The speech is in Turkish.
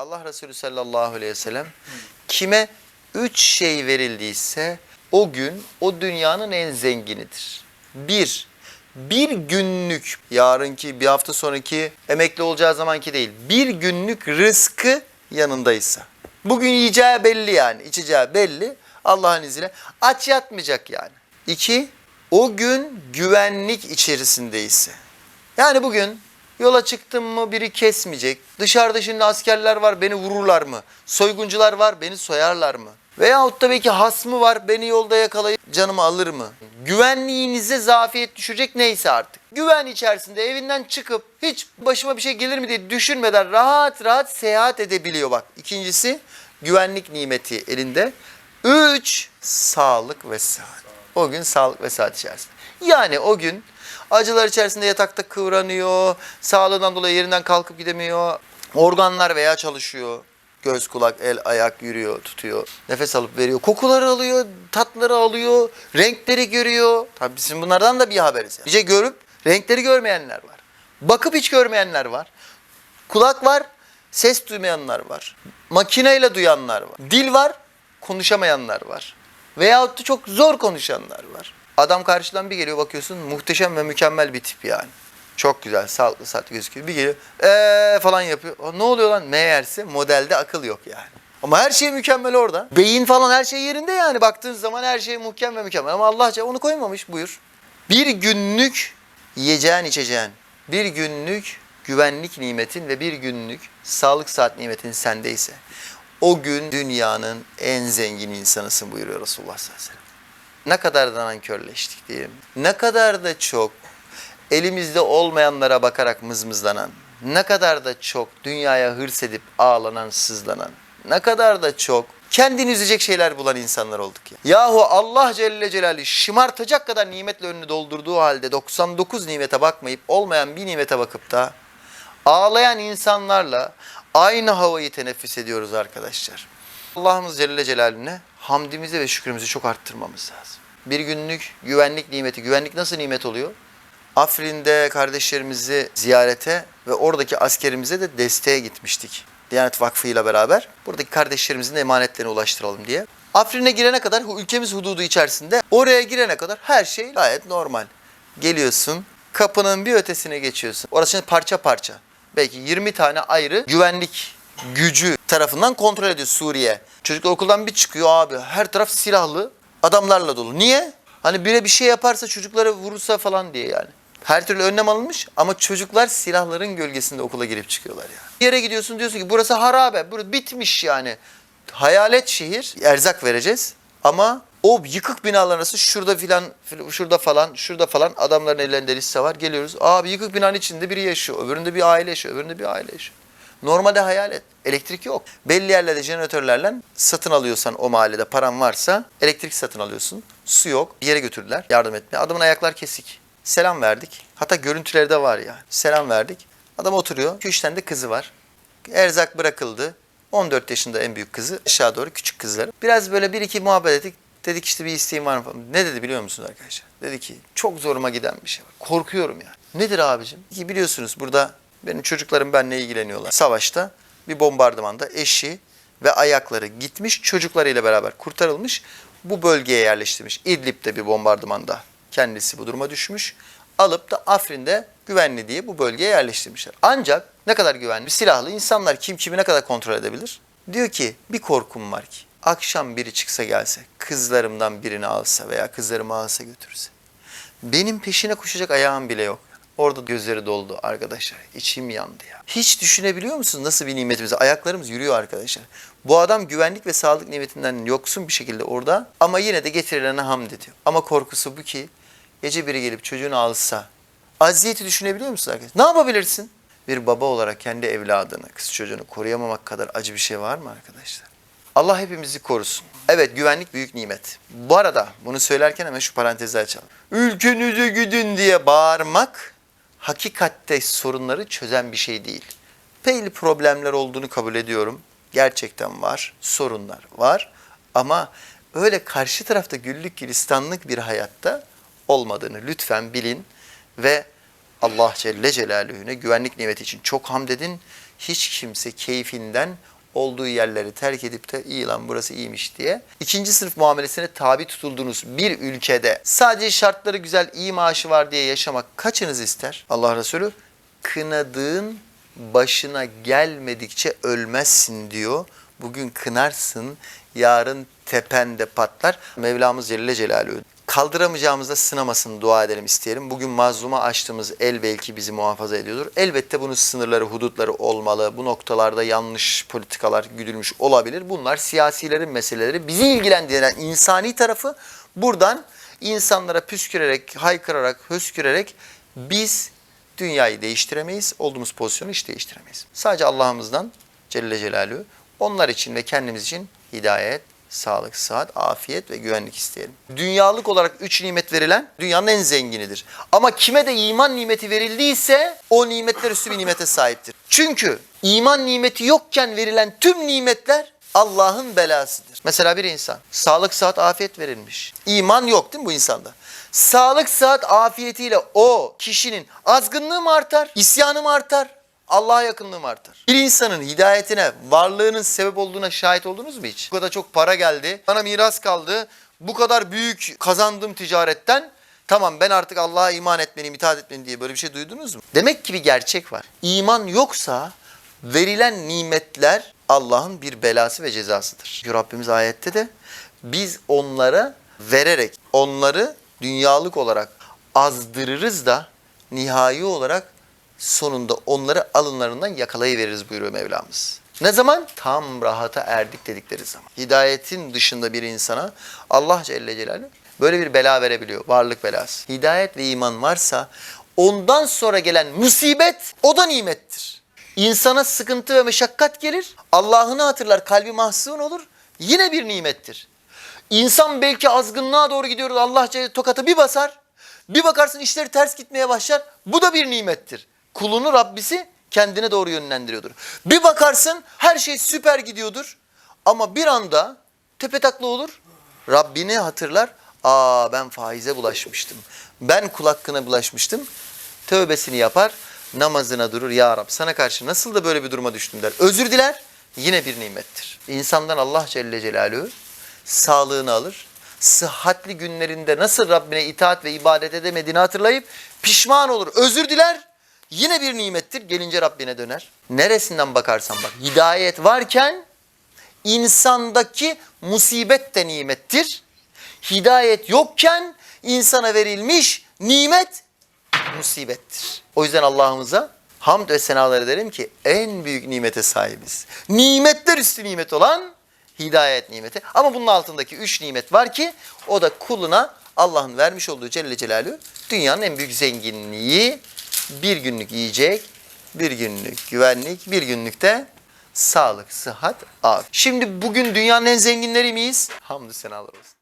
Allah Resulü sallallahu aleyhi ve sellem kime üç şey verildiyse o gün o dünyanın en zenginidir. Bir, bir günlük yarınki bir hafta sonraki emekli olacağı zamanki değil bir günlük rızkı yanındaysa. Bugün yiyeceği belli yani içeceği belli Allah'ın izniyle aç yatmayacak yani. İki, o gün güvenlik içerisindeyse. Yani bugün yola çıktım mı biri kesmeyecek. Dışarıda şimdi askerler var beni vururlar mı? Soyguncular var beni soyarlar mı? Veyahut da belki hasmı var beni yolda yakalayıp canımı alır mı? Güvenliğinize zafiyet düşecek neyse artık. Güven içerisinde evinden çıkıp hiç başıma bir şey gelir mi diye düşünmeden rahat rahat seyahat edebiliyor bak. İkincisi güvenlik nimeti elinde. Üç, sağlık ve sıhhat. O gün sağlık ve sıhhat içerisinde. Yani o gün acılar içerisinde yatakta kıvranıyor, sağlığından dolayı yerinden kalkıp gidemiyor, organlar veya çalışıyor. Göz, kulak, el, ayak yürüyor, tutuyor. Nefes alıp veriyor. Kokuları alıyor, tatları alıyor, renkleri görüyor. Tabii bizim bunlardan da bir haberiz. Yani. Şey görüp renkleri görmeyenler var. Bakıp hiç görmeyenler var. Kulak var, ses duymayanlar var. Makineyle duyanlar var. Dil var, konuşamayanlar var. Veyahut da çok zor konuşanlar var. Adam karşıdan bir geliyor bakıyorsun muhteşem ve mükemmel bir tip yani. Çok güzel, sağlıklı saatli gözüküyor. Bir geliyor eee falan yapıyor. "Aa, Ne oluyor lan? Meğerse modelde akıl yok yani. Ama her şey mükemmel orada. Beyin falan her şey yerinde yani. Baktığın zaman her şey muhkem ve mükemmel. Ama Allah onu koymamış buyur. Bir günlük yiyeceğin içeceğin, bir günlük güvenlik nimetin ve bir günlük sağlık saat nimetin sendeyse o gün dünyanın en zengin insanısın buyuruyor Resulullah sallallahu aleyhi ve sellem. Ne kadar da nankörleştik diyelim. Ne kadar da çok elimizde olmayanlara bakarak mızmızlanan, ne kadar da çok dünyaya hırs edip ağlanan, sızlanan, ne kadar da çok kendini üzecek şeyler bulan insanlar olduk ya. Yahu Allah Celle Celaluhu şımartacak kadar nimetle önünü doldurduğu halde 99 nimete bakmayıp olmayan bir nimete bakıp da ağlayan insanlarla aynı havayı teneffüs ediyoruz arkadaşlar. Allah'ımız Celle Celaluhu'ne hamdimizi ve şükrümüzü çok arttırmamız lazım. Bir günlük güvenlik nimeti. Güvenlik nasıl nimet oluyor? Afrin'de kardeşlerimizi ziyarete ve oradaki askerimize de desteğe gitmiştik. Diyanet Vakfı ile beraber buradaki kardeşlerimizin emanetlerini ulaştıralım diye. Afrin'e girene kadar ülkemiz hududu içerisinde oraya girene kadar her şey gayet normal. Geliyorsun kapının bir ötesine geçiyorsun. Orası şimdi parça parça. Belki 20 tane ayrı güvenlik gücü tarafından kontrol ediyor Suriye. Çocuklar okuldan bir çıkıyor abi her taraf silahlı adamlarla dolu. Niye? Hani bire bir şey yaparsa çocuklara vurursa falan diye yani. Her türlü önlem alınmış ama çocuklar silahların gölgesinde okula girip çıkıyorlar yani. Bir yere gidiyorsun diyorsun ki burası harabe, burası bitmiş yani. Hayalet şehir, erzak vereceğiz ama o yıkık binalar arası şurada filan, şurada falan, şurada falan adamların ellerinde liste var. Geliyoruz. Abi yıkık binanın içinde biri yaşıyor, öbüründe bir aile yaşıyor, öbüründe bir aile yaşıyor. Normalde hayalet. Elektrik yok. Belli yerlerde jeneratörlerle satın alıyorsan o mahallede paran varsa elektrik satın alıyorsun. Su yok. Bir yere götürdüler yardım etmeye. Adamın ayaklar kesik. Selam verdik. Hatta görüntüleri de var yani. Selam verdik. Adam oturuyor. 2-3 tane de kızı var. Erzak bırakıldı. 14 yaşında en büyük kızı. Aşağı doğru küçük kızları. Biraz böyle bir iki muhabbet ettik. Dedik işte bir isteğin var mı falan. Ne dedi biliyor musunuz arkadaşlar? Dedi ki çok zoruma giden bir şey var. Korkuyorum yani. Nedir abicim? Ki biliyorsunuz burada benim çocuklarım benimle ilgileniyorlar. Savaşta bir bombardımanda eşi ve ayakları gitmiş çocuklarıyla beraber kurtarılmış. Bu bölgeye yerleştirmiş. İdlib'de bir bombardımanda kendisi bu duruma düşmüş. Alıp da Afrin'de güvenli diye bu bölgeye yerleştirmişler. Ancak ne kadar güvenli? Silahlı insanlar kim kimi ne kadar kontrol edebilir? Diyor ki bir korkum var ki akşam biri çıksa gelse kızlarımdan birini alsa veya kızlarımı alsa götürse. Benim peşine koşacak ayağım bile yok. Orada gözleri doldu arkadaşlar. İçim yandı ya. Hiç düşünebiliyor musunuz nasıl bir nimetimiz? Ayaklarımız yürüyor arkadaşlar. Bu adam güvenlik ve sağlık nimetinden yoksun bir şekilde orada ama yine de getirilene hamd ediyor. Ama korkusu bu ki gece biri gelip çocuğunu alsa aziyeti düşünebiliyor musunuz arkadaşlar? Ne yapabilirsin? Bir baba olarak kendi evladını, kız çocuğunu koruyamamak kadar acı bir şey var mı arkadaşlar? Allah hepimizi korusun. Evet güvenlik büyük nimet. Bu arada bunu söylerken hemen şu parantezi açalım. Ülkenize gidin diye bağırmak hakikatte sorunları çözen bir şey değil. Belli problemler olduğunu kabul ediyorum. Gerçekten var, sorunlar var. Ama öyle karşı tarafta güllük gülistanlık bir hayatta olmadığını lütfen bilin ve Allah Celle Celaluhu'na güvenlik nimeti için çok hamd edin. hiç kimse keyfinden olduğu yerleri terk edip de iyi lan burası iyiymiş diye ikinci sınıf muamelesine tabi tutulduğunuz bir ülkede sadece şartları güzel iyi maaşı var diye yaşamak kaçınız ister? Allah Resulü kınadığın başına gelmedikçe ölmezsin diyor. Bugün kınarsın, yarın tepende patlar. Mevlamız Celle Celaluhu kaldıramayacağımızda sınamasın dua edelim isteyelim. Bugün mazluma açtığımız el belki bizi muhafaza ediyordur. Elbette bunun sınırları, hudutları olmalı. Bu noktalarda yanlış politikalar güdülmüş olabilir. Bunlar siyasilerin meseleleri. Bizi ilgilendiren insani tarafı buradan insanlara püskürerek, haykırarak, höskürerek biz dünyayı değiştiremeyiz. Olduğumuz pozisyonu hiç değiştiremeyiz. Sadece Allah'ımızdan Celle Celaluhu onlar için ve kendimiz için hidayet, sağlık, sıhhat, afiyet ve güvenlik isteyelim. Dünyalık olarak üç nimet verilen dünyanın en zenginidir. Ama kime de iman nimeti verildiyse o nimetler üstü bir nimete sahiptir. Çünkü iman nimeti yokken verilen tüm nimetler Allah'ın belasıdır. Mesela bir insan sağlık, sıhhat, afiyet verilmiş. İman yok değil mi bu insanda? Sağlık, sıhhat, afiyetiyle o kişinin azgınlığı mı artar, isyanı mı artar? Allah'a yakınlığım artar. Bir insanın hidayetine, varlığının sebep olduğuna şahit oldunuz mu hiç? Bu kadar çok para geldi, bana miras kaldı, bu kadar büyük kazandığım ticaretten tamam ben artık Allah'a iman etmeliyim, itaat etmeliyim diye böyle bir şey duydunuz mu? Demek ki bir gerçek var. İman yoksa verilen nimetler Allah'ın bir belası ve cezasıdır. Çünkü Rabbimiz ayette de biz onlara vererek onları dünyalık olarak azdırırız da nihai olarak sonunda onları alınlarından yakalayıveririz buyuruyor Mevlamız. Ne zaman? Tam rahata erdik dedikleri zaman. Hidayetin dışında bir insana Allah Celle Celaluhu böyle bir bela verebiliyor. Varlık belası. Hidayet ve iman varsa ondan sonra gelen musibet o da nimettir. İnsana sıkıntı ve meşakkat gelir. Allah'ını hatırlar, kalbi mahzun olur. Yine bir nimettir. İnsan belki azgınlığa doğru gidiyoruz. Allah Celle tokatı bir basar. Bir bakarsın işleri ters gitmeye başlar. Bu da bir nimettir. Kulunu Rabbisi kendine doğru yönlendiriyordur. Bir bakarsın her şey süper gidiyordur. Ama bir anda tepetaklı olur. Rabbini hatırlar. Aa ben faize bulaşmıştım. Ben kul hakkına bulaşmıştım. Tövbesini yapar. Namazına durur. Ya Rab sana karşı nasıl da böyle bir duruma düştüm der. Özür diler. Yine bir nimettir. İnsandan Allah Celle Celaluhu sağlığını alır. Sıhhatli günlerinde nasıl Rabbine itaat ve ibadet edemediğini hatırlayıp pişman olur. Özür diler. Yine bir nimettir. Gelince Rabbine döner. Neresinden bakarsan bak. Hidayet varken insandaki musibet de nimettir. Hidayet yokken insana verilmiş nimet musibettir. O yüzden Allah'ımıza hamd ve senalar ederim ki en büyük nimete sahibiz. Nimetler üstü nimet olan hidayet nimeti. Ama bunun altındaki üç nimet var ki o da kuluna Allah'ın vermiş olduğu Celle Celaluhu dünyanın en büyük zenginliği bir günlük yiyecek, bir günlük güvenlik, bir günlük de sağlık, sıhhat, afiyet. Şimdi bugün dünyanın en zenginleri miyiz? Hamdü senalar olsun.